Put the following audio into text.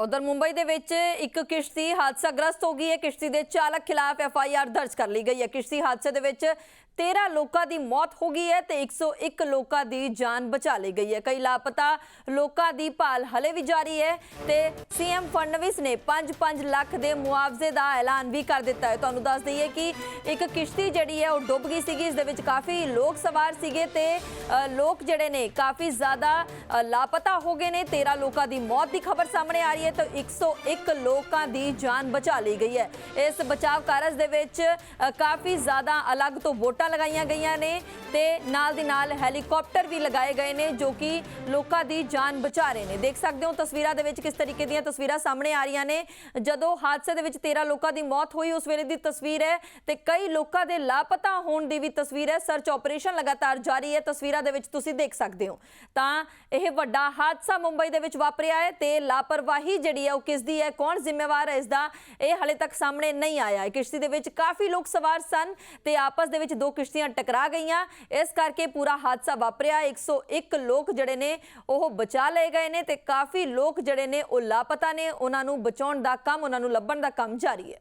ਉਧਰ ਮੁੰਬਈ ਦੇ ਵਿੱਚ ਇੱਕ ਕਿਸ਼ਤੀ ਹਾਦਸਾਗ੍ਰਸਤ ਹੋ ਗਈ ਹੈ। ਕਿਸ਼ਤੀ ਦੇ ਚਾਲਕ ਖਿਲਾਫ ਐਫ ਆਈ ਆਰ ਦਰਜ ਕਰ ਲਈ ਗਈ ਹੈ। ਕਿਸ਼ਤੀ ਹਾਦਸੇ ਦੇ ਵਿੱਚ 13 ਲੋਕਾਂ ਦੀ ਮੌਤ ਹੋ ਗਈ ਹੈ ਤੇ 101 ਲੋਕਾਂ ਦੀ ਜਾਨ ਬਚਾ ਲਈ ਗਈ ਹੈ। ਕਈ ਲਾਪਤਾ ਲੋਕਾਂ ਦੀ ਭਾਲ ਹਲੇ ਵੀ ਜਾਰੀ ਹੈ ਤੇ ਸੀਐਮ ਫਡਨਵੀਸ ਨੇ 5-5 ਲੱਖ ਦੇ ਮੁਆਵਜ਼ੇ ਦਾ ਐਲਾਨ ਵੀ ਕਰ ਦਿੱਤਾ ਹੈ। ਤੁਹਾਨੂੰ ਦੱਸ ਦਈਏ ਕਿ ਇੱਕ ਕਿਸ਼ਤੀ ਜਿਹੜੀ ਹੈ, ਉਹ ਡੁੱਬ ਗਈ ਸੀਗੀ। ਇਸ ਦੇ ਵਿੱਚ ਕਾਫੀ ਲੋਕ ਸਵਾਰ ਸੀਗੇ ਤੇ ਲੋਕ ਜਿਹੜੇ ਨੇ ਕਾਫੀ ਜ਼ਿਆਦਾ ਲਾਪਤਾ ਹੋ ਗਏ ਨੇ। 13 ਲੋਕਾਂ ਦੀ ਮੌਤ ਦੀ ਖਬਰ ਸਾਹਮਣੇ ਆ ਰਹੀ ਹੈ। ਤਾਂ 101 ਲੋਕਾਂ ਦੀ ਜਾਨ ਬਚਾ ਲਈ ਗਈ ਹੈ। ਇਸ ਬਚਾਵ ਕਾਰਜ ਦੇ ਵਿੱਚ ਕਾਫੀ ਜ਼ਿਆਦਾ ਅਲੱਗ ਤੋਂ ਵੋਟਾਂ ਲਗਾਈਆਂ ਗਈਆਂ ਨੇ ਤੇ ਨਾਲ ਦੀ ਨਾਲ ਹੈਲੀਕਾਪਟਰ ਵੀ ਲਗਾਏ ਗਏ ਨੇ ਜੋ ਕਿ ਲੋਕਾਂ ਦੀ ਜਾਨ ਬਚਾ ਰਹੇ ਨੇ। ਦੇਖ ਸਕਦੇ ਹੋ ਤਸਵੀਰਾਂ ਦੇ ਵਿੱਚ ਕਿਸ ਤਰੀਕੇ ਦੀਆਂ ਤਸਵੀਰਾਂ ਸਾਹਮਣੇ ਆ ਰਹੀਆਂ ਨੇ। ਜਦੋਂ ਹਾਦਸੇ ਦੇ ਵਿੱਚ 13 ਲੋਕਾਂ ਦੀ ਮੌਤ ਹੋਈ, ਉਸ ਵੇਲੇ ਦੀ ਤਸਵੀਰ ਹੈ ਤੇ ਕਈ ਲੋਕਾਂ ਦੇ ਲਾਪਤਾ ਹੋਣ ਦੀ ਵੀ ਤਸਵੀਰ ਹੈ। ਸਰਚ ਆਪਰੇਸ਼ਨ ਲਗਾਤਾਰ ਜਾਰੀ ਹੈ। ਤਸਵੀਰਾਂ ਦੇ ਵਿੱਚ ਤੁਸੀਂ ਦੇਖ ਸਕਦੇ ਹੋ। ਤਾਂ ਇਹ ਵੱਡਾ ਹਾਦਸਾ ਮੁੰਬਈ ਦੇ ਵਿੱਚ ਵਾਪਰਿਆ ਹੈ ਤੇ ਲਾਪਰਵਾਹੀ ਜਿਹੜੀ ਹੈ ਉਹ ਕਿਸ ਦੀ ਹੈ? ਕੌਣ ਜ਼ਿੰਮੇਵਾਰ ਹੈ ਇਸ ਦਾ ਇਹ ਹਲੇ ਤੱਕ ਸਾਹਮਣੇ ਨਹੀਂ ਆਇਆ ਹੈ। ਕਿਸ਼ਤੀ ਦੇ ਵਿੱਚ ਕਾਫੀ ਲੋਕ ਸਵਾਰ ਸਨ ਤੇ ਆਪਸ ਦੇ ਵਿੱਚ ਦੋ ਕਿਸ਼ਤੀਆਂ ਟਕਰਾ ਗਈਆਂ। ਇਸ ਕਰਕੇ ਪੂਰਾ ਹਾਦਸਾ ਵਾਪਰਿਆ। 101 ਲੋਕ ਜਿਹੜੇ ਨੇ, ਉਹ ਬਚਾ ਲਏ ਗਏ ਨੇ ਤੇ ਕਾਫੀ ਲੋਕ ਜਿਹੜੇ ਨੇ, ਉਹ ਲਾਪਤਾ ਨੇ। ਉਹਨਾਂ ਨੂੰ ਬਚਾਉਣ ਦਾ ਕੰਮ, ਉਹਨਾਂ ਨੂੰ ਲੱਭਣ ਦਾ ਕੰਮ ਜਾਰੀ ਹੈ।